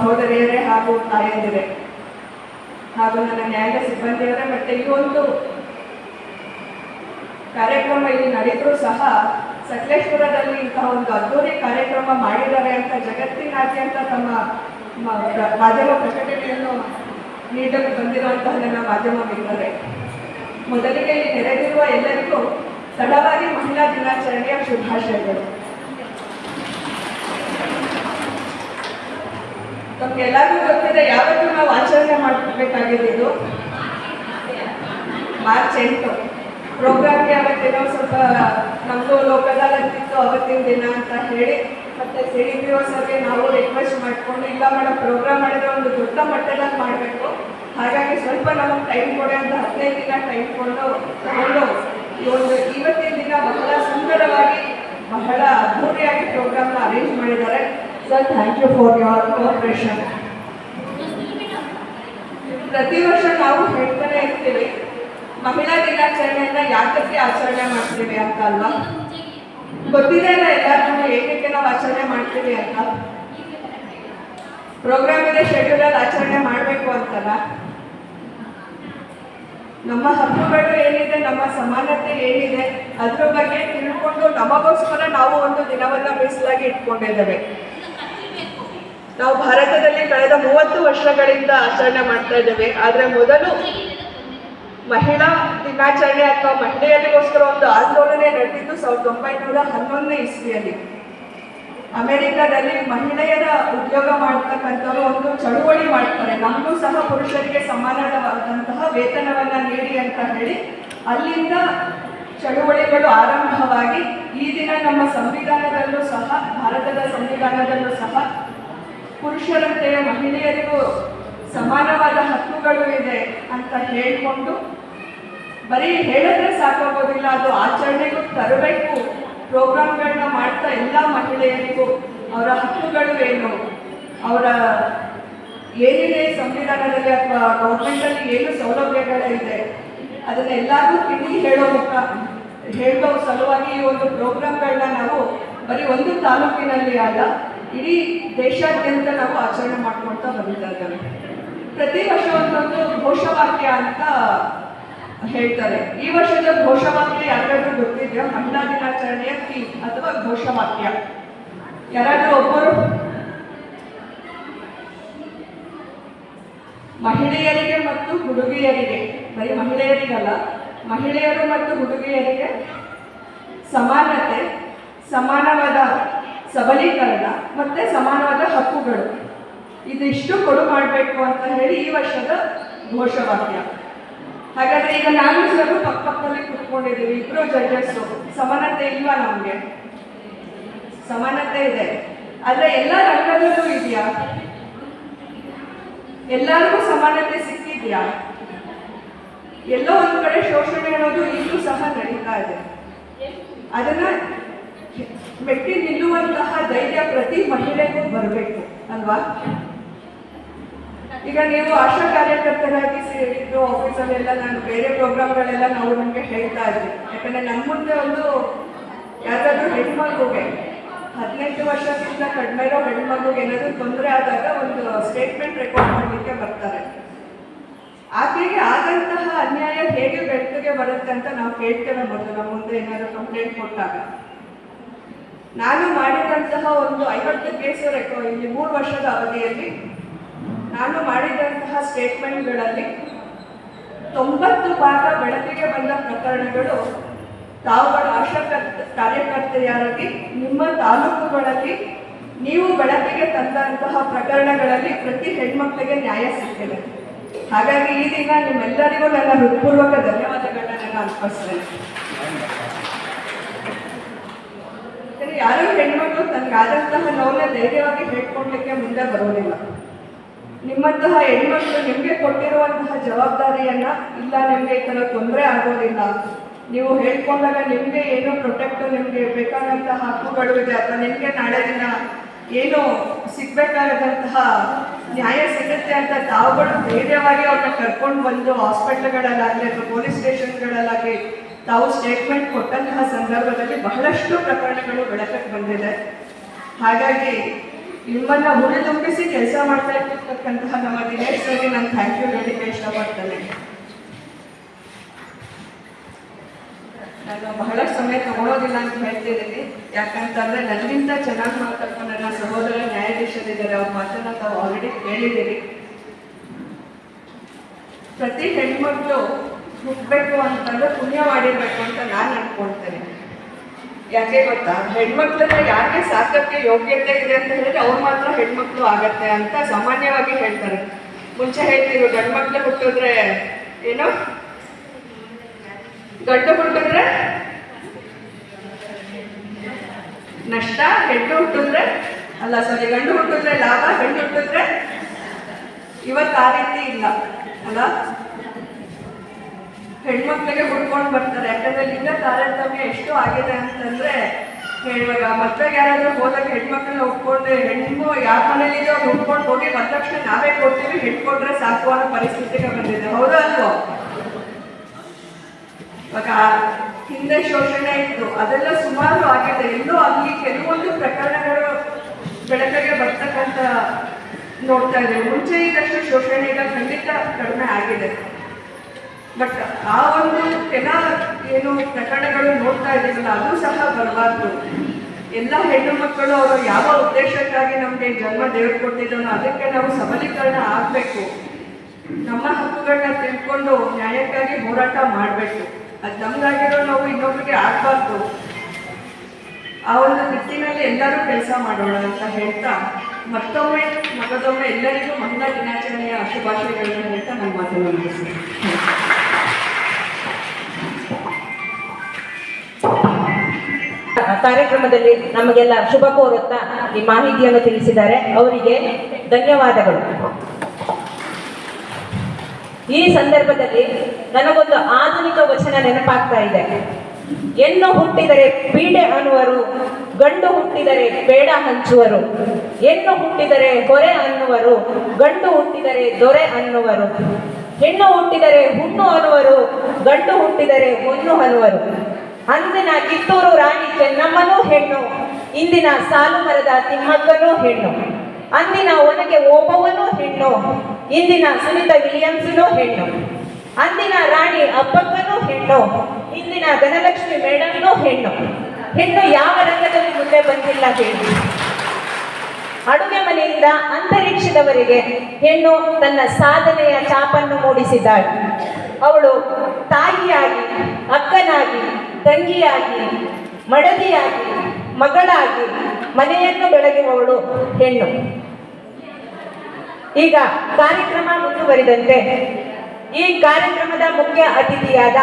ಸಹೋದರಿಯರೇ ಹಾಗೂ ತಾಯಂದಿರೇ. ಹಾಗೂ ನನ್ನ ನ್ಯಾಯದ ಸಿಬ್ಬಂದಿಯವರೇ, ಮತ್ತೆ ಈ ಒಂದು ಕಾರ್ಯಕ್ರಮ ಇಲ್ಲಿ ನಡೆದರೂ ಸಹ ಸಕಲೇಶ್ವರದಲ್ಲಿ ಇಂತಹ ಒಂದು ಅದ್ದೂರಿ ಕಾರ್ಯಕ್ರಮ ಮಾಡಿದ್ದಾರೆ ಅಂತ ಜಗತ್ತಿನಾದ್ಯಂತ ತಮ್ಮ ಮಾಧ್ಯಮ ಪ್ರಕಟಣೆಯನ್ನು ನೀಡಲು ಬಂದಿರುವಂತಹ ನನ್ನ ಮಾಧ್ಯಮ ಮಿತ್ರರೇ ಮೊದಲಿಗೆ ಇಲ್ಲಿ ನೆರೆದಿರುವ ಎಲ್ಲರಿಗೂ ತಡವಾಗಿ ಮಹಿಳಾ ದಿನಾಚರಣೆಯ ಶುಭಾಶಯಗಳು. ತಮ್ಗೆಲ್ಲರಿಗೂ ಗೊತ್ತಿದೆ, ಯಾವತ್ತು ನಾವು ಆಚರಣೆ ಮಾಡಬೇಕಾಗಿದ್ದು ಮಾರ್ಚ್ ಎಂಟು. ಪ್ರೋಗ್ರಾಮ್ಗೆ ಅವತ್ತೇನೋ ಸ್ವಲ್ಪ ನಮ್ಮದು ಅಂತಿತ್ತು ಅವತ್ತಿನ ದಿನ ಅಂತ ಹೇಳಿ. ಮತ್ತೆ ಸಿ ಡಿ ಪಿ ಸರ್ಗೆ ನಾವು ರಿಕ್ವೆಸ್ಟ್ ಮಾಡಿಕೊಂಡು, ಇಲ್ಲ ಮೇಡಮ್ ಪ್ರೋಗ್ರಾಮ್ ಮಾಡಿದ್ರೆ ಒಂದು ದೊಡ್ಡ ಮಟ್ಟದಲ್ಲಿ ಮಾಡಬೇಕು. ಹಾಗಾಗಿ ಸ್ವಲ್ಪ ನಮಗೆ ಟೈಮ್ ಕೊಡಿ ಅಂತ ಹದಿನೈದು ದಿನ ಟೈಮ್ ಕೊಂಡು ತಗೊಂಡು, ಈ ಒಂದು ಇವತ್ತಿನ ದಿನ ಬಹಳ ಸುಂದರವಾಗಿ, ಬಹಳ ಅದ್ಭುತವಾಗಿ ಪ್ರೋಗ್ರಾಮ್ನ ಅರೇಂಜ್ ಮಾಡಿದ್ದಾರೆ. Sir thank you for your cooperation ಪ್ರತಿ ವರ್ಷ ನಾವು ಹೇಳ್ತಾನೆ ಇರ್ತೀವಿ, ಮಹಿಳಾ ದಿನಾಚರಣೆಯನ್ನ ಯಾತಕ್ಕೆ ಆಚರಣೆ ಮಾಡ್ತೀವಿ ಅಂತ ಅಲ್ವಾ? ಗೊತ್ತಿದೆ ಎಲ್ಲರೂ ಏಕಕ್ಕೆ ನಾವು ಆಚರಣೆ ಮಾಡ್ತೀವಿ ಅಂತ? ಪ್ರೋಗ್ರಾಮ್ ಇದೆ ಶೆಡ್ಯೂಲ್ ಅಲ್ಲಿ ಆಚರಣೆ ಮಾಡಬೇಕು ಅಂತಲ್ಲ? ನಮ್ಮ ಹಕ್ಕುಗಳು ಏನಿದೆ, ನಮ್ಮ ಸಮಾನತೆ ಏನಿದೆ, ಅದ್ರ ಬಗ್ಗೆ ತಿಳ್ಕೊಂಡು ನಮಗೋಸ್ಕರ ನಾವು ಒಂದು ದಿನವನ್ನ ಮೀಸಲಾಗಿ ಇಟ್ಕೊಂಡಿದ್ದೇವೆ. ನಾವು ಭಾರತದಲ್ಲಿ ಕಳೆದ ಮೂವತ್ತು ವರ್ಷಗಳಿಂದ ಆಚರಣೆ ಮಾಡ್ತಾ ಇದ್ದೇವೆ. ಆದರೆ ಮೊದಲು ಮಹಿಳಾ ದಿನಾಚರಣೆ ಅಥವಾ ಮಹಿಳೆಯರಿಗೋಸ್ಕರ ಒಂದು ಆಂದೋಲನೆ ನಡೆದಿದ್ದು ಸಾವಿರದ ಒಂಬೈನೂರ ಹನ್ನೊಂದನೇ ಇಸ್ವಿಯಲ್ಲಿ. ಅಮೆರಿಕದಲ್ಲಿ ಮಹಿಳೆಯರ ಉದ್ಯೋಗ ಮಾಡ್ತಕ್ಕಂಥವ್ರು ಒಂದು ಚಳುವಳಿ ಮಾಡ್ತಾರೆ. ನಮಗೂ ಸಹ ಪುರುಷರಿಗೆ ಸಮಾನವಾದಂತಹ ವೇತನವನ್ನು ನೀಡಿ ಅಂತ ಹೇಳಿ ಅಲ್ಲಿಂದ ಚಳುವಳಿಗಳು ಆರಂಭವಾಗಿ ಈ ದಿನ ನಮ್ಮ ಸಂವಿಧಾನದಲ್ಲೂ ಸಹ, ಭಾರತದ ಸಂವಿಧಾನದಲ್ಲೂ ಸಹ ಪುರುಷರಂತೆಯೇ ಮಹಿಳೆಯರಿಗೂ ಸಮಾನವಾದ ಹಕ್ಕುಗಳು ಇದೆ ಅಂತ ಹೇಳಿಕೊಂಡು, ಬರೀ ಹೇಳಿದ್ರೆ ಸಾಕಾಗೋದಿಲ್ಲ, ಅದು ಆಚರಣೆಗೂ ತರಬೇಕು, ಪ್ರೋಗ್ರಾಮ್ಗಳನ್ನ ಮಾಡ್ತಾ ಎಲ್ಲ ಮಹಿಳೆಯರಿಗೂ ಅವರ ಹಕ್ಕುಗಳು ಏನು, ಅವರ ಏನಿದೆ ಸಂವಿಧಾನದಲ್ಲಿ ಅಥವಾ ಗೌರ್ಮೆಂಟಲ್ಲಿ ಏನು ಸೌಲಭ್ಯಗಳಿದೆ ಅದನ್ನ ಎಲ್ಲರಿಗೂ ತಿಳಿ ಹೇಳೋ ಮುಖ, ಹೇಳೋ ಸಲುವಾಗಿ ಈ ಒಂದು ಪ್ರೋಗ್ರಾಮ್ಗಳನ್ನ ನಾವು ಬರೀ ಒಂದು ತಾಲೂಕಿನಲ್ಲಿ ಅಲ್ಲ ಇಡೀ ದೇಶಾದ್ಯಂತ ನಾವು ಆಚರಣೆ ಮಾಡ್ಕೊಳ್ತಾ ಬಂದಿದ್ದ ಪ್ರತಿ ವರ್ಷ ಒಂದೊಂದು ಘೋಷವಾಕ್ಯ ಅಂತ ಹೇಳ್ತಾರೆ. ಈ ವರ್ಷದ ಘೋಷವಾಕ್ಯ ಯಾರಿಗಾದ್ರೂ ಗೊತ್ತಿದೆಯಾ? ಮಹಿಳಾ ದಿನಾಚರಣೆಯ ಥೀಮ್ ಅಥವಾ ಘೋಷವಾಕ್ಯ? ಯಾರಾದ್ರೂ ಒಬ್ಬರು? ಮಹಿಳೆಯರಿಗೆ ಮತ್ತು ಹುಡುಗಿಯರಿಗೆ, ಬರೀ ಮಹಿಳೆಯರಿಗಲ್ಲ, ಮಹಿಳೆಯರು ಮತ್ತು ಹುಡುಗಿಯರಿಗೆ ಸಮಾನತೆ, ಸಮಾನವಾದ ಸಬಲೀಕರಣ ಮತ್ತೆ ಸಮಾನವಾದ ಹಕ್ಕುಗಳು. ಇದಿಷ್ಟು ಕೊಡು ಮಾಡಬೇಕು ಅಂತ ಹೇಳಿ ಈ ವರ್ಷದ ಘೋಷವಾಕ್ಯ. ಹಾಗಾದ್ರೆ ಈಗ ನಾನು ಸರ್ ಪಕ್ಕದಲ್ಲಿ ಕುತ್ಕೊಂಡಿದ್ದೀವಿ. ಇಬ್ರು ಜಡ್ಜಸ್ಸು ಸಮಾನತೆ ಇಲ್ವಾ ನಮಗೆ? ಸಮಾನತೆ ಇದೆ. ಆದರೆ ಎಲ್ಲ ರಂಗದಲ್ಲೂ ಇದೆಯಾ? ಎಲ್ಲರಿಗೂ ಸಮಾನತೆ ಸಿಕ್ಕಿದ್ಯಾ? ಎಲ್ಲೋ ಒಂದು ಕಡೆ ಶೋಷಣೆ ಅನ್ನೋದು ಇಲ್ಲೂ ಸಹ ನಡೀತಾ ಇದೆ. ಅದನ್ನ ಮೆಟ್ಟಿ ನಿಲ್ಲುವಂತಹ ಧೈರ್ಯ ಪ್ರತಿ ಮಹಿಳೆಗೂ ಬರಬೇಕು, ಅಲ್ವಾ? ಈಗ ನೀವು ಆಶಾ ಕಾರ್ಯಕರ್ತರಾಗಿ ಸೇರಿದ್ದು ಆಫೀಸಲ್ಲೆಲ್ಲ ನಾನು ಬೇರೆ ಪ್ರೋಗ್ರಾಮ್ಗಳೆಲ್ಲ ನಾವು ನಮಗೆ ಹೇಳ್ತಾ ಇದ್ವಿ. ಯಾಕಂದ್ರೆ ನಮ್ಮ ಮುಂದೆ ಒಂದು ಯಾವ್ದಾದ್ರು ಹೆಣ್ಮಗುಗೆ ಹದಿನೆಂಟು ವರ್ಷಕ್ಕಿಂತ ಕಡಿಮೆ ಇರೋ ಹೆಣ್ಮಗುಗೆ ಏನಾದರೂ ತೊಂದರೆ ಆದಾಗ ಒಂದು ಸ್ಟೇಟ್ಮೆಂಟ್ ರೆಕಾರ್ಡ್ ಮಾಡಲಿಕ್ಕೆ ಬರ್ತಾರೆ. ಆಕೆಗೆ ಆದಂತಹ ಅನ್ಯಾಯ ಹೇಗೆ ಬೆಳಕಿಗೆ ಬರುತ್ತೆ ಅಂತ ನಾವು ಕೇಳ್ತೇವೆ ಮೊದಲು ನಮ್ಮ ಮುಂದೆ ಏನಾದರೂ ಕಂಪ್ಲೇಂಟ್ ಕೊಟ್ಟಾಗ. ನಾನು ಮಾಡಿದಂತಹ ಒಂದು ಐವತ್ತು ಕೇಸು ರೆಕಾರ್ಡ್ ಇಲ್ಲಿ ಮೂರು ವರ್ಷದ ಅವಧಿಯಲ್ಲಿ ನಾನು ಮಾಡಿದಂತಹ ಸ್ಟೇಟ್ಮೆಂಟ್ಗಳಲ್ಲಿ ತೊಂಬತ್ತು ಭಾಗ ಬೆಳಕಿಗೆ ಬಂದ ಪ್ರಕರಣಗಳು ತಾವುಗಳು ಆಶಾ ಕಾರ್ಯಕರ್ತೆಯಾಗಿ ನಿಮ್ಮ ತಾಲೂಕುಗಳಲ್ಲಿ ನೀವು ಬೆಳಕಿಗೆ ತಂದಂತಹ ಪ್ರಕರಣಗಳಲ್ಲಿ ಪ್ರತಿ ಹೆಣ್ಮಕ್ಳಿಗೆ ನ್ಯಾಯ ಸಿಕ್ಕಿದೆ ಹಾಗಾಗಿ ಈ ದಿನ ನಿಮ್ಮೆಲ್ಲರಿಗೂ ನನ್ನ ಹೃತ್ಪೂರ್ವಕ ಧನ್ಯವಾದಗಳನ್ನ ನಾನು ಅರ್ಪಿಸ್ತೇನೆ ಯಾಕಂದ್ರೆ ಯಾರೋ ಹೆಣ್ಮಕ್ಳು ಆದಂತಹ ನೋವನ್ನ ಧೈರ್ಯವಾಗಿ ಹೇಳ್ಕೊಡ್ಲಿಕ್ಕೆ ಮುಂದೆ ಬರೋದಿಲ್ಲ. ನಿಮ್ಮಂತಹ ಹೆಣ್ಮಕ್ಳು ನಿಮಗೆ ಕೊಟ್ಟಿರುವಂತಹ ಜವಾಬ್ದಾರಿಯನ್ನ ಇಲ್ಲ ನಿಮಗೆ ಈ ಥರ ತೊಂದರೆ ಆಗೋದಿಲ್ಲ. ನೀವು ಹೇಳ್ಕೊಂಡಾಗ ನಿಮಗೆ ಏನು ಪ್ರೊಟೆಕ್ಟ್ ನಿಮಗೆ ಬೇಕಾದಂತಹ ಹಕ್ಕುಗಳು ಇದೆ ಅಥವಾ ನಿಮಗೆ ನಾಳೆ ದಿನ ಏನು ಸಿಗ್ಬೇಕಾದಂತಹ ನ್ಯಾಯ ಸಿಗುತ್ತೆ ಅಂತ ತಾವುಗಳು ಧೈರ್ಯವಾಗಿ ಅವ್ರನ್ನ ಕರ್ಕೊಂಡು ಬಂದು ಹಾಸ್ಪಿಟ್ಲ್ಗಳಲ್ಲಾಗಲಿ ಅಥವಾ ಪೊಲೀಸ್ ಸ್ಟೇಷನ್ಗಳಲ್ಲಾಗಲಿ ತಾವು ಸ್ಟೇಟ್ಮೆಂಟ್ ಕೊಟ್ಟಂತಹ ಸಂದರ್ಭದಲ್ಲಿ ಬಹಳಷ್ಟು ಪ್ರಕರಣಗಳು ಬೆಳಕಕ್ಕೆ ಬಂದಿದೆ. ಹಾಗಾಗಿ ನಿಮ್ಮನ್ನ ಹುರಿದುಂಬಿಸಿ ಕೆಲಸ ಮಾಡ್ತಾ ಇರ್ತಕ್ಕಂತಹ ನಮ್ಮ ದಿನೇಶ್ ಸರ್ಗೆ ನಾನು ಥ್ಯಾಂಕ್ ಯು ಹೇಳಲಿಕ್ಕೆ ಇಷ್ಟಪಡ್ತೇನೆ. ನಾನು ಬಹಳ ಸಮಯ ತಗೊಳ್ಳೋದಿಲ್ಲ ಅಂತ ಹೇಳ್ತಿದ್ದೀನಿ. ಯಾಕಂತಂದ್ರೆ ನನ್ನಿಂದ ಚೆನ್ನಾಗಿ ಮಾತಾಡ್ಕೊಂಡು ನನ್ನ ಸಹೋದರ ನ್ಯಾಯಾಧೀಶರಿದ್ದಾರೆ. ಅವ್ರ ಮಾತನ್ನ ತಾವು ಆಲ್ರೆಡಿ ಕೇಳಿದ್ದೀರಿ. ಪ್ರತಿ ಹೆಣ್ಮಕ್ಳು ಹುಟ್ಟಬೇಕು ಅಂತಂದ್ರೆ ಪುಣ್ಯ ಮಾಡಿರ್ಬೇಕು ಅಂತ ನಾನು ಅನ್ಕೊಳ್ತೇನೆ ಯಾಕೆ ಗೊತ್ತಾ? ಹೆಣ್ಮಕ್ಳನ್ನ ಯಾಕೆ ಸಾಕಕ್ಕೆ ಯೋಗ್ಯತೆ ಇದೆ ಅಂತ ಹೇಳಿದ್ರೆ ಅವ್ರು ಮಾತ್ರ ಹೆಣ್ಮಕ್ಳು ಆಗತ್ತೆ ಅಂತ ಸಾಮಾನ್ಯವಾಗಿ ಹೇಳ್ತಾರೆ. ಮುಂಚೆ ಹೇಳ್ತಿದ್ರು, ಗಂಡು ಮಕ್ಳು ಹುಟ್ಟಿದ್ರೆ ಏನು? ಗಂಡು ಹುಟ್ಟಿದ್ರೆ ನಷ್ಟ, ಹೆಣ್ಣು ಹುಟ್ಟಿದ್ರೆ ಅಲ್ಲ ಸರಿ ಗಂಡು ಹುಟ್ಟಿದ್ರೆ ಲಾಭ, ಹೆಣ್ಣು ಹುಟ್ಟಿದ್ರೆ ಇವತ್ತು ಆ ರೀತಿ ಇಲ್ಲ, ಅಲ್ಲ? ಹೆಣ್ಮಕ್ಳಿಗೆ ಹುಡ್ಕೊಂಡು ಬರ್ತಾರೆ. ಯಾಕಂದ್ರೆ ಲಿಂಗ ತಾರತಮ್ಯ ಎಷ್ಟು ಆಗಿದೆ ಅಂತಂದ್ರೆ ಹೇಳುವಾಗ, ಮದ್ವೆಗೆ ಯಾರಾದ್ರೂ ಹೋದಾಗ ಹೆಣ್ಮಕ್ಳನ್ನ ಒಪ್ಕೊಂಡು ಹೆಣ್ಣು ಯಾರ ಮನೇಲಿದೆ ಅವ್ರು ಹುಡ್ಕೊಂಡು ಹೋಗಿ ಬಂದ ತಕ್ಷಣ ನಾವೇ ಕೊಡ್ತೀವಿ ಹೆಣ್ಣು ಕೊಟ್ರೆ ಸಾಕು ಅನ್ನೋ ಪರಿಸ್ಥಿತಿಗೆ ಬಂದಿದೆ. ಹೌದಾ ಅಲ್ವೋ? ಇವಾಗ ಹಿಂದೆ ಶೋಷಣೆ ಇತ್ತು. ಅದೆಲ್ಲ ಸುಮಾರು ಆಗಿದೆ. ಎಲ್ಲೋ ಅಲ್ಲಿ ಕೆಲವೊಂದು ಪ್ರಕರಣಗಳು ಬೆಳಕಿಗೆ ಬರ್ತಕ್ಕಂಥ ನೋಡ್ತಾ ಇದ್ದೇವೆ. ಮುಂಚೆ ಇದ್ದಷ್ಟು ಶೋಷಣೆ ಈಗ ಖಂಡಿತ ಕಡಿಮೆ ಆಗಿದೆ. ಬಟ್ ಆ ಒಂದು ಕೆಲ ಏನು ಪ್ರಕರಣಗಳು ನೋಡ್ತಾ ಇದ್ದೀವಲ್ಲ ಅದು ಸಹ ಬರಬಾರ್ದು. ಎಲ್ಲ ಹೆಣ್ಣು ಮಕ್ಕಳು ಅವರು ಯಾವ ಉದ್ದೇಶಕ್ಕಾಗಿ ನಮಗೆ ಜನ್ಮ ದೇವರು ಕೊಟ್ಟಿದ್ದನೋ ಅದಕ್ಕೆ ನಾವು ಸಬಲೀಕರಣ ಆಗಬೇಕು. ನಮ್ಮ ಹಕ್ಕುಗಳನ್ನ ತಿಳ್ಕೊಂಡು ನ್ಯಾಯಕ್ಕಾಗಿ ಹೋರಾಟ ಮಾಡಬೇಕು. ಅದು ನಮ್ಗಾಗಿರೋ ನಾವು ಇನ್ನೊಬ್ಬರಿಗೆ ಆಗಬಾರ್ದು. ಆ ಒಂದು ನಿಟ್ಟಿನಲ್ಲಿ ಎಲ್ಲರೂ ಕೆಲಸ ಮಾಡೋಣ ಅಂತ ಹೇಳ್ತಾ, ಮತ್ತೊಮ್ಮೆ ಮಗದೊಮ್ಮೆ ಎಲ್ಲರಿಗೂ ಮಹಿಳಾ ದಿನಾಚರಣೆಯ ಶುಭಾಶಯಗಳನ್ನು ಹೇಳ್ತಾ ನಾನು ಮಾತನ್ನು ಕಾರ್ಯಕ್ರಮದಲ್ಲಿ ನಮಗೆಲ್ಲ ಶುಭ ಕೋರುತ್ತಾ ಈ ಮಾಹಿತಿಯನ್ನು ತಿಳಿಸಿದ್ದಾರೆ. ಅವರಿಗೆ ಧನ್ಯವಾದಗಳು. ಈ ಸಂದರ್ಭದಲ್ಲಿ ನನಗೊಂದು ಆಧುನಿಕ ವಚನ ನೆನಪಾಗ್ತಾ ಇದೆ. ಹೆಣ್ಣು ಹುಟ್ಟಿದರೆ ಪೀಡೆ ಅನ್ನುವರು, ಗಂಡು ಹುಟ್ಟಿದರೆ ಬೇಡ ಹಂಚುವರು. ಹೆಣ್ಣು ಹುಟ್ಟಿದರೆ ಹೊರೆ ಅನ್ನುವರು, ಗಂಡು ಹುಟ್ಟಿದರೆ ದೊರೆ ಅನ್ನುವರು. ಹೆಣ್ಣು ಹುಟ್ಟಿದರೆ ಹುಣ್ಣು ಅನ್ನುವರು, ಗಂಡು ಹುಟ್ಟಿದರೆ ಹೊನ್ನು ಅನ್ನುವರು. ಅಂದಿನ ಕಿತ್ತೂರು ರಾಣಿ ಚೆನ್ನಮ್ಮನೂ ಹೆಣ್ಣು. ಇಂದಿನ ಸಾಲು ಮರದ ತಿಮ್ಮಕ್ಕನೂ ಹೆಣ್ಣು. ಅಂದಿನ ಒನಗೆ ಓಬವ್ವನೂ ಹೆಣ್ಣು. ಇಂದಿನ ಸುನೀತಾ ವಿಲಿಯಂಸನೂ ಹೆಣ್ಣು. ಅಂದಿನ ರಾಣಿ ಅಪ್ಪಕ್ಕನೂ ಹೆಣ್ಣು. ಇಂದಿನ ಧನಲಕ್ಷ್ಮಿ ಮೇಡಮ್ನೂ ಹೆಣ್ಣು. ಹೆಣ್ಣು ಯಾವ ರಂಗದಲ್ಲಿ ಮುಂದೆ ಬಂದಿಲ್ಲ ಹೇಳಿ. ಅಡುಗೆ ಮನೆಯಿಂದ ಅಂತರಿಕ್ಷದವರಿಗೆ ಹೆಣ್ಣು ತನ್ನ ಸಾಧನೆಯ ಚಾಪನ್ನು ಮೂಡಿಸಿದ್ದಾಳೆ. ಅವಳು ತಾಯಿಯಾಗಿ, ಅಕ್ಕನಾಗಿ ತಂಗಿಯಾಗಿ, ಮಡದಿಯಾಗಿ, ಮಗಳಾಗಿ, ಮನೆಯನ್ನು ಬೆಳಗಿರುವವಳು ಹೆಣ್ಣು. ಈಗ ಕಾರ್ಯಕ್ರಮ ಮುಂದುವರಿದಂತೆ ಈ ಕಾರ್ಯಕ್ರಮದ ಮುಖ್ಯ ಅತಿಥಿಯಾದ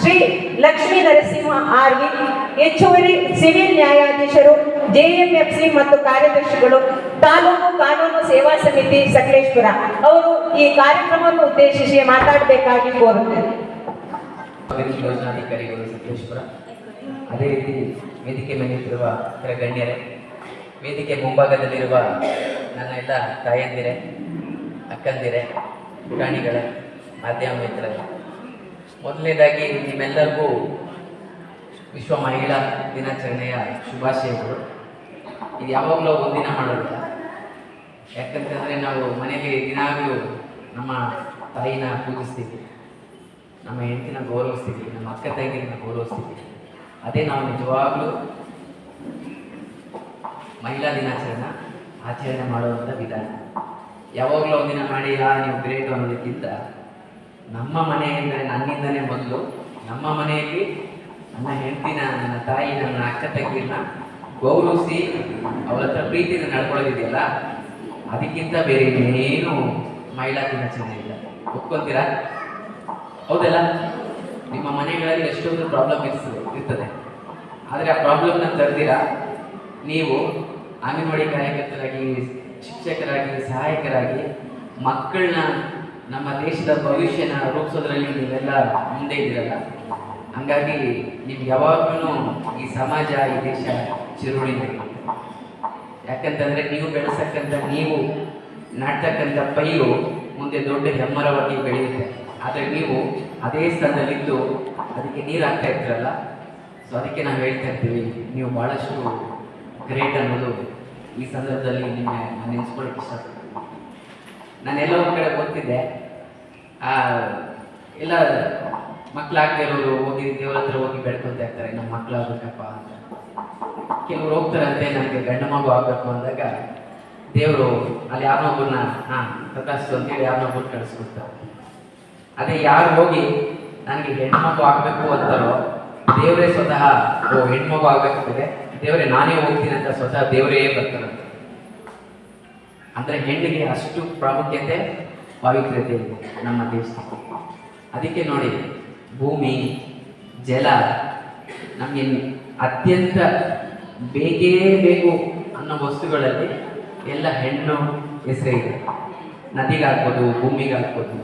ಶ್ರೀ ಲಕ್ಷ್ಮೀ ನರಸಿಂಹ ಆರ್ವಿ, ಹೆಚ್ಚುವರಿ ಸಿವಿಲ್ ನ್ಯಾಯಾಧೀಶರು, ಜೆಎಂಎಫ್ಸಿ ಮತ್ತು ಕಾರ್ಯದರ್ಶಿಗಳು, ತಾಲೂಕು ಕಾನೂನು ಸೇವಾ ಸಮಿತಿ ಸಕಲೇಶ್ಪುರ. ಅವರು ಈ ಕಾರ್ಯಕ್ರಮವನ್ನು ಉದ್ದೇಶಿಸಿ ಮಾತಾಡಬೇಕಾಗಿ ಕೋರುತ್ತೇನೆ. ಯೋಜನಾಧಿಕಾರಿಗಳು ಸಿದ್ದೇಶ್ವರ. ಅದೇ ರೀತಿ ವೇದಿಕೆ ಮೇಲಿರುವ ಇತರ ಗಣ್ಯರೇ, ವೇದಿಕೆ ಮುಂಭಾಗದಲ್ಲಿರುವ ನನ್ನ ಎಲ್ಲ ತಾಯಂದಿರೇ, ಅಕ್ಕಂದಿರೇ, ಪ್ರಾಣಿಗಳೇ, ಮಾಧ್ಯಮ ಮಿತ್ರರೇ, ಮೊದಲನೇದಾಗಿ ನಿಮ್ಮೆಲ್ಲರಿಗೂ ವಿಶ್ವ ಮಹಿಳಾ ದಿನಾಚರಣೆಯ ಶುಭಾಶಯಗಳು. ಇದು ಯಾವಾಗಲೂ ಒಂದಿನ ಮಾಡೋದಿಲ್ಲ. ಯಾಕಂತಂದರೆ ನಾವು ಮನೆಯಲ್ಲಿ ದಿನಾಗಲೂ ನಮ್ಮ ತಾಯಿನ ಪೂಜಿಸ್ತೀವಿ. ನಮ್ಮ ಹೆಂಡತಿನ ಗೌರವಿಸ್ತೀವಿ ನಮ್ಮ ಅಕ್ಕ ತಂಗಿನ ಗೌರವಿಸ್ತೀವಿ ಅದೇ ನಾವು ನಿಜವಾಗ್ಲೂ ಮಹಿಳಾ ದಿನಾಚರಣೆ ಆಚರಣೆ ಮಾಡುವಂಥ ವಿಧಾನ. ಯಾವಾಗಲೂ ಒಂದಿನ ಮಾಡಿ ಆ ನೀವು ಗ್ರೇಟ್ ಅನ್ನೋದಕ್ಕಿಂತ ನಮ್ಮ ಮನೆಯಿಂದ ನನ್ನಿಂದನೇ ಮೊದಲು ನಮ್ಮ ಮನೆಯಲ್ಲಿ ನನ್ನ ಹೆಂಡತಿನ, ನನ್ನ ತಾಯಿ ನನ್ನ ಅಕ್ಕ ತಂಗಿನ ಗೌರವಿಸಿ ಅವರ ಹತ್ರ ಪ್ರೀತಿಯಿಂದ ನಡ್ಕೊಳ್ಳೋದಿದೆಯಲ್ಲ, ಅದಕ್ಕಿಂತ ಬೇರೆ ಇನ್ನೇನು ಮಹಿಳಾ ದಿನಾಚರಣೆ ಇಲ್ಲ. ಒಪ್ಕೊತೀರಾ? ಹೌದಲ್ಲ? ನಿಮ್ಮ ಮನೆಗಳಲ್ಲಿ ಎಷ್ಟೊಂದು ಪ್ರಾಬ್ಲಮ್ ಇರ್ತದೆ ಇರ್ತದೆ. ಆದರೆ ಆ ಪ್ರಾಬ್ಲಮ್ನ ತರ್ದಿರ? ನೀವು ಅಂಗನವಾಡಿ ಕಾರ್ಯಕರ್ತರಾಗಿ, ಶಿಕ್ಷಕರಾಗಿ, ಸಹಾಯಕರಾಗಿ ಮಕ್ಕಳನ್ನ ನಮ್ಮ ದೇಶದ ಭವಿಷ್ಯನ ರೂಪಿಸೋದ್ರಲ್ಲಿ ನೀವೆಲ್ಲ ಮುಂದೆ ಇದ್ದೀರಲ್ಲ? ಹಂಗಾಗಿ ನಿಮ್ಗೆ ಯಾವಾಗಲೂ ಈ ಸಮಾಜ, ಈ ದೇಶ ಚಿರುಳಿ ಯಾಕಂತಂದ್ರೆ ನೀವು ಬೆಳೆಸಕ್ಕಂಥ, ನೀವು ನಾಡ್ತಕ್ಕಂಥ ಪೈರು ಮುಂದೆ ದೊಡ್ಡ ಹೆಮ್ಮರವಾಗಿ ಬೆಳೆಯುತ್ತೆ. ಆದರೆ ನೀವು ಅದೇ ಸ್ಥಳದಲ್ಲಿದ್ದು ಅದಕ್ಕೆ ನೀರು ಹಾಕ್ತಾ ಇರ್ತೀರಲ್ಲ ಸೊ ಅದಕ್ಕೆ ನಾವು ಹೇಳ್ತಾ ಇರ್ತೀವಿ ನೀವು ಭಾಳಷ್ಟು ಗ್ರೇಟ್ ಅನ್ನೋದು ಈ ಸಂದರ್ಭದಲ್ಲಿ ನಿಮ್ಮ ನಾನು ನೆನೆಸ್ಕೊಳ್ಳೋಕೆ ಇಷ್ಟಪಡ್ತೀನಿ. ನಾನು ಎಲ್ಲ ಒಂದು ಕಡೆ ಗೊತ್ತಿದ್ದೆ ಎಲ್ಲ ಮಕ್ಕಳಾಗದೇ ಇರೋರು ಹೋಗಿ, ದೇವ್ರ ಹತ್ರ ಹೋಗಿ ಬೆಳ್ಕೊಳ್ತಾ ಇರ್ತಾರೆ ನಮ್ಮ ಮಕ್ಕಳಾಗಬೇಕಪ್ಪ ಅಂತ. ಕೆಲವ್ರು ಹೋಗ್ತಾರಂತೆ ನನಗೆ ಗಂಡ ಮಗು ಆಗಬೇಕು ಅಂದಾಗ ದೇವರು ಅಲ್ಲಿ ಯಾರನ್ನೊಬ್ಬರನ್ನ ಹಾಂ, ಪ್ರಕಾಶ್ ಅಂತೇಳಿ ಯಾರನ್ನೊಬ್ಬರು ಕಳಿಸ್ಬಿಡ್ತಾರೆ ಅದೇ ಯಾರು ಹೋಗಿ ನನಗೆ ಹೆಣ್ಮಗು ಆಗಬೇಕು ಅಂತಾರೋ, ದೇವರೇ ಸ್ವತಃ, ಓ, ಹೆಣ್ಮಗು ಆಗಬೇಕಂದ್ರೆ ದೇವರೇ, ನಾನೇ ಹೋಗ್ತೀನಿ ಅಂತ ಸ್ವತಃ ದೇವರೇ ಬರ್ತಾರಂತೆ ಅಂದರೆ ಹೆಣ್ಣಿಗೆ ಅಷ್ಟು ಪ್ರಾಮುಖ್ಯತೆ, ಪಾವಿತ್ರ್ಯತೆ ಇದೆ ನಮ್ಮ ದೇಶ ಅದಕ್ಕೆ ನೋಡಿ, ಭೂಮಿ, ಜಲ, ನಮಗೆ ಅತ್ಯಂತ ಬೇಕೇ ಬೇಕು ಅನ್ನೋ ವಸ್ತುಗಳಲ್ಲಿ ಎಲ್ಲ ಹೆಣ್ಣು ಹೆಸರೇ ಇದೆ ನದಿಗಾಗ್ಬೋದು, ಭೂಮಿಗಾಗ್ಬೋದು.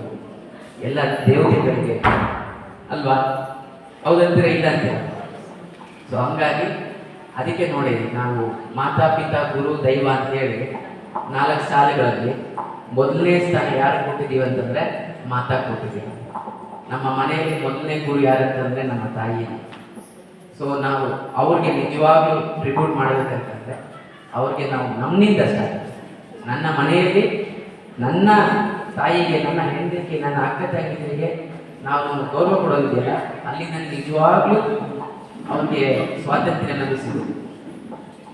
ಎಲ್ಲ ದೇವತೆಗಳಿಗೆ ಅಲ್ವಾ? ಹೌದಂದ್ರೆ ಇಲ್ಲ ಅಂತ? ಸೊ ಹಂಗಾಗಿ ಅದಕ್ಕೆ ನೋಡಿ ನಾವು ಮಾತಾಪಿತಾ ಗುರು ದೈವ ಅಂತ ಹೇಳಿ ನಾಲ್ಕು ಸಾಲುಗಳಲ್ಲಿ ಮೊದಲನೇ ಸ್ಥಾನ ಯಾರು ಕೊಟ್ಟಿದ್ದೀವಿ ಅಂತಂದ್ರೆ ಮಾತಾ ಕೊಟ್ಟಿದ್ದೀವಿ. ನಮ್ಮ ಮನೆಯಲ್ಲಿ ಮೊದಲನೇ ಗುರು ಯಾರಂತಂದ್ರೆ ನಮ್ಮ ತಾಯಿ. ಸೊ ನಾವು ಅವ್ರಿಗೆ ನಿಜವಾಗ್ಲೂ ಟ್ರಿಬ್ಯೂಟ್ ಮಾಡಬೇಕಂತಂದ್ರೆ ಅವ್ರಿಗೆ ನಾವು ನಮ್ಮಿಂದ ಸ್ಟಾರ್ಟ್ ನನ್ನ ಮನೆಯಲ್ಲಿ ನನ್ನ ತಾಯಿಗೆ, ನನ್ನ ಹೆಂಡತಿಗೆ, ನನ್ನ ಅಕ್ಕ ತಂಗಿಯರಿಗೆ ನಾವು ಗೌರವ ಕೊಡೋದಿದೆಯಲ್ಲ ಅಲ್ಲಿ ನನಗೆ ನಿಜವಾಗ್ಲೂ ಅವನಿಗೆ ಸ್ವಾತಂತ್ರ್ಯ ಲಭಿಸಿದೆ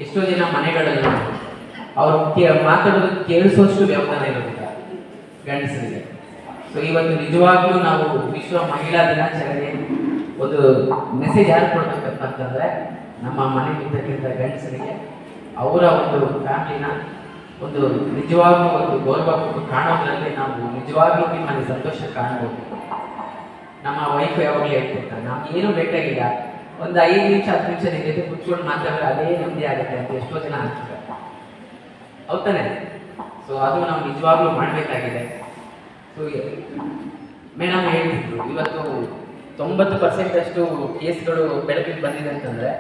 ಎಷ್ಟೋ ಜನ ಮನೆಗಳಲ್ಲಿ ಅವ್ರ ಮಾತಾಡೋದು ಕೇಳಿಸೋಷ್ಟು ವ್ಯವಹಾರ ಇರೋದಿಲ್ಲ, ಗಂಡಸರಿಗೆ. ಸೊ ಇವತ್ತು ನಿಜವಾಗ್ಲೂ ನಾವು ವಿಶ್ವ ಮಹಿಳಾ ದಿನಾಚರಣೆ ಒಂದು ಮೆಸೇಜ್ ಯಾರು ಕೊಡ್ಬೇಕಪ್ಪ ಅಂತಂದ್ರೆ ನಮ್ಮ ಮನೆಗಿರ್ತಕ್ಕಂಥ ಗಂಡಸರಿಗೆ, ಅವರ ಒಂದು ಫ್ಯಾಮಿಲಿನ ಒಂದು ನಿಜವಾಗ್ಲೂ ಒಂದು ಗೌರವ ಕಾಣೋದ್ರಲ್ಲಿ ನಾವು ನಿಜವಾಗ್ಲೂ ನಿಮ್ಮಲ್ಲಿ ಸಂತೋಷ ಕಾಣಬಹುದು. ನಮ್ಮ ವೈಫ್ ಯಾವಾಗಲೂ ಹೇಳ್ತಿರ್ತಾರೆ, ನಮ್ಗೆ ಏನು ಬೇಕಾಗಿಲ್ಲ. ಒಂದು ಐದು ನಿಮಿಷ, ಹತ್ತು ನಿಮಿಷ ನಿಮ್ಮ ಜೊತೆ ಕುತ್ಕೊಂಡು ಮಾತಾಡಿದ್ರೆ ಅದೇ ನೆಮ್ಮದಿ ಆಗುತ್ತೆ ಅಂತ ಎಷ್ಟೋ ಜನ ಹಾಕ್ತಾರೆ ಹೌದಾನೆ ಸೊ ಅದು ನಾವು ನಿಜವಾಗ್ಲೂ ಮಾಡಬೇಕಾಗಿದೆ. ಸೊ ಮೇಡಮ್ ಹೇಳ್ತಿದ್ರು, ಇವತ್ತು ತೊಂಬತ್ತು ಪರ್ಸೆಂಟ್ ಅಷ್ಟು ಕೇಸ್ಗಳು ಬೆಳಕಿಗೆ ಬಂದಿದೆ ಅಂತಂದ್ರೆ,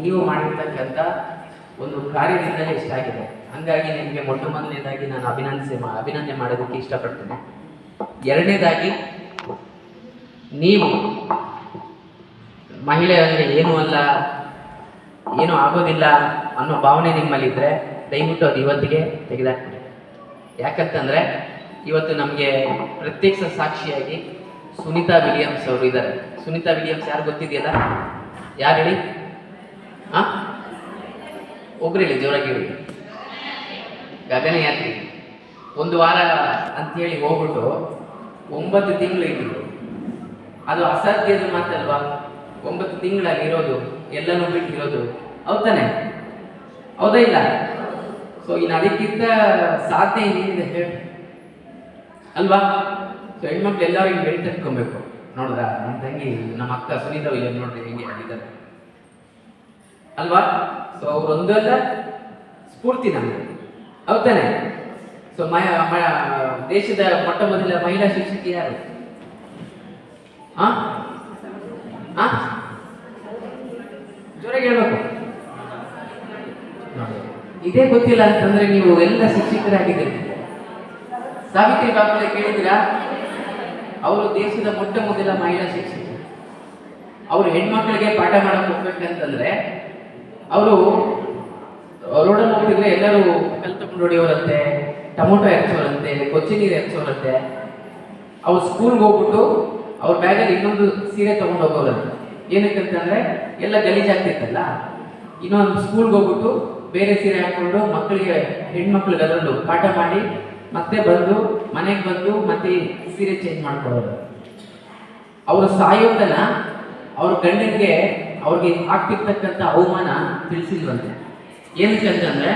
ನೀವು ಮಾಡಿರ್ತಕ್ಕಂಥ ಒಂದು ಕಾರ್ಯದಿಂದಲೇ ಇಷ್ಟ ಆಗಿದೆ. ಹಂಗಾಗಿ ನಿಮಗೆ ಮೊಟ್ಟ ಮೊದಲನೇದಾಗಿ ನಾನು ಅಭಿನಂದಿಸಿ ಅಭಿನಂದನೆ ಮಾಡೋದಕ್ಕೆ ಇಷ್ಟಪಡ್ತೇನೆ. ಎರಡನೇದಾಗಿ, ನೀವು ಮಹಿಳೆಯರಿಗೆ ಅಂದರೆ ಏನೂ ಅಲ್ಲ, ಏನೂ ಆಗೋದಿಲ್ಲ ಅನ್ನೋ ಭಾವನೆ ನಿಮ್ಮಲ್ಲಿದ್ದರೆ ದಯವಿಟ್ಟು ಅದು ಇವತ್ತಿಗೆ ತೆಗೆದಾಕ್ಬಿಡಿ. ಯಾಕಂತಂದರೆ ಇವತ್ತು ನಮಗೆ ಪ್ರತ್ಯಕ್ಷ ಸಾಕ್ಷಿಯಾಗಿ ಸುನೀತಾ ವಿಲಿಯಮ್ಸ್ ಅವರು ಇದ್ದಾರೆ. ಸುನೀತಾ ವಿಲಿಯಮ್ಸ್ ಯಾರು ಗೊತ್ತಿದೆಯಲ್ಲ? ಯಾರು ಹೇಳಿ? ಹಾಂ ಒಬ್ರು ಹೇಳಿ, ಜೋರಾಗಿ ಹೇಳಿ. ಗಗನಯಾತ್ರಿ ಒಂದು ವಾರ ಅಂತೇಳಿ ಹೋಗ್ಬಿಟ್ಟು ಒಂಬತ್ತು ತಿಂಗಳು ಇದ್ರು. ಅದು ಅಸಾಧ್ಯದ ಮಾತಲ್ವಾ? ಒಂಬತ್ತು ತಿಂಗಳಾಗಿರೋದು ಎಲ್ಲನೂ ಬಿಟ್ಟು ಇರೋದು. ಹೌದಾನೆ ಹೌದಾ ಇಲ್ಲ? ಸೊ ಇನ್ನು ಅದಕ್ಕಿಂತ ಸಾಧ್ಯ ಏನಿದೆ ಹೇಳಿ. ಅಲ್ವಾ? ಸೊ ಹೆಣ್ಮಕ್ಳು ಎಲ್ಲರೂ ಹಿಂಗೆ ಬೆಳಿ ತಟ್ಕೊಬೇಕು ನೋಡ್ದ? ನಮ್ಮ ತಂಗಿ ನಮ್ಮ ಅಕ್ಕ ಸುನೀತಾ ಇಲ್ಲ ನೋಡ್ರಿ, ಹೆಂಗೆ ಆಗಿದ್ದಾರೆ. ಅಲ್ವಾ? ಸೊ ಅವರೊಂದಲ್ಲ ಸ್ಫೂರ್ತಿ ನಮಗೆ ಹೌದಾನೆ ಸೊ ದೇಶದ ಮೊಟ್ಟ ಮೊದಲ ಮಹಿಳಾ ಶಿಕ್ಷಕಿ ಯಾರು? ಜೋರಾಗಿ ಹೇಳ್ಬೇಕು. ಇದೇ ಗೊತ್ತಿಲ್ಲ ಅಂತಂದ್ರೆ ನೀವು ಎಲ್ಲ ಶಿಕ್ಷಕರಾಗಿದ್ದೀರಿ. ಸಾವಿತ್ರಿ ಬಾಪುಲೆ ಕೇಳಿದ್ದೀರಾ? ಅವರು ದೇಶದ ಮೊಟ್ಟ ಮೊದಲ ಮಹಿಳಾ ಶಿಕ್ಷಕಿ. ಅವರು ಹೆಣ್ಮಕ್ಳಿಗೆ ಪಾಠ ಮಾಡಕ್ ಹೋಗ್ಬೇಕಂತಂದ್ರೆ ಅವರು ರೋಡಲ್ಲಿ ಹೋಗ್ತಿದ್ರೆ ಎಲ್ಲರೂ ಕಲ್ ತಗೊಂಡು ಹೊಡಿಯೋರಂತೆ ಟೊಮೊಟೊ ಹೆಚ್ಚೋರಂತೆ ಕೊಚ್ಚಿ ನೀರು ಹೆಚ್ಚೋರಂತೆ. ಅವ್ರು ಸ್ಕೂಲ್ಗೆ ಹೋಗ್ಬಿಟ್ಟು ಅವ್ರ ಬ್ಯಾಗಲ್ಲಿ ಇನ್ನೊಂದು ಸೀರೆ ತಗೊಂಡು ಹೋಗೋರಂತೆ. ಏನಕ್ಕಂತಂದ್ರೆ ಎಲ್ಲ ಗಲೀಜಾಗ್ತಿತ್ತಲ್ಲ ಇನ್ನೊಂದು ಸ್ಕೂಲ್ಗೆ ಹೋಗ್ಬಿಟ್ಟು ಬೇರೆ ಸೀರೆ ಹಾಕೊಂಡು ಮಕ್ಕಳಿಗೆ, ಹೆಣ್ಮಕ್ಳಿಗೆ ಅದರಲ್ಲೂ ಪಾಠ ಮಾಡಿ ಮತ್ತೆ ಬಂದು ಮನೆಗೆ ಬಂದು ಮತ್ತೆ ಸೀರೆ ಚೇಂಜ್ ಮಾಡ್ಕೊಳ್ಳೋದು ಅವರು ಸಾಯೋದನ್ನ ಅವ್ರ ಗಂಡನಿಗೆ ಅವ್ರಿಗೆ ಆಗ್ತಿರ್ತಕ್ಕಂಥ ಅವಮಾನ ತಿಳಿಸಿಲ್ವಂತೆ. ಏನಕ್ಕಂತಂದ್ರೆ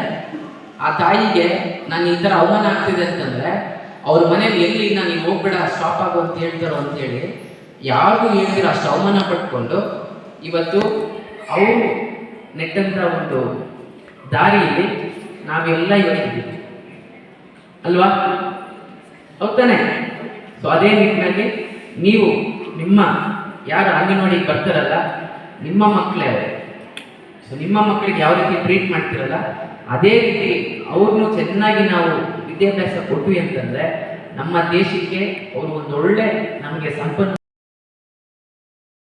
ಆ ತಾಯಿಗೆ ನಾನು ಈ ಥರ ಅವಮಾನ ಆಗ್ತಿದೆ ಅಂತಂದ್ರೆ, ಅವ್ರ ಮನೇಲಿ ಎಲ್ಲಿ ನಾನು ಹೋಗಬೇಡ ಹೋಗ್ಬೇಡ ಸ್ಟಾಪ್ ಆಗು ಅಂತ ಹೇಳ್ತಾರೋ ಅಂತೇಳಿ ಯಾರಿಗೂ ಹೇಳಿದಿರೋ ಅಷ್ಟು ಅವಮಾನ ಪಟ್ಕೊಂಡು ಇವತ್ತು ಅವರು ನೆಟ್ಟಂತ ಒಂದು ದಾರಿಯಲ್ಲಿ ನಾವೆಲ್ಲ ಇವತ್ತಿದ್ದೀವಿ. ಅಲ್ವಾ? ಹೋಗ್ತಾನೆ ಸೊ ಅದೇ ನಿಟ್ಟಿನಲ್ಲಿ ನೀವು ನಿಮ್ಮ ಯಾರು ಅಂಗನವಾಡಿಗೆ ಬರ್ತಾರಲ್ಲ ನಿಮ್ಮ ಮಕ್ಕಳೇ ಅವರು. ಸೊ ನಿಮ್ಮ ಮಕ್ಕಳಿಗೆ ಯಾವ ರೀತಿ ಟ್ರೀಟ್ ಮಾಡ್ತಿರಲ್ಲ, ಅದೇ ರೀತಿ ಅವ್ರನ್ನೂ ಚೆನ್ನಾಗಿ ನಾವು ವಿದ್ಯಾಭ್ಯಾಸ ಕೊಟ್ವಿ ಅಂತಂದ್ರೆ, ನಮ್ಮ ದೇಶಕ್ಕೆ ಅವರು ಒಂದೊಳ್ಳೆ ನಮಗೆ ಸಂಪನ್ನ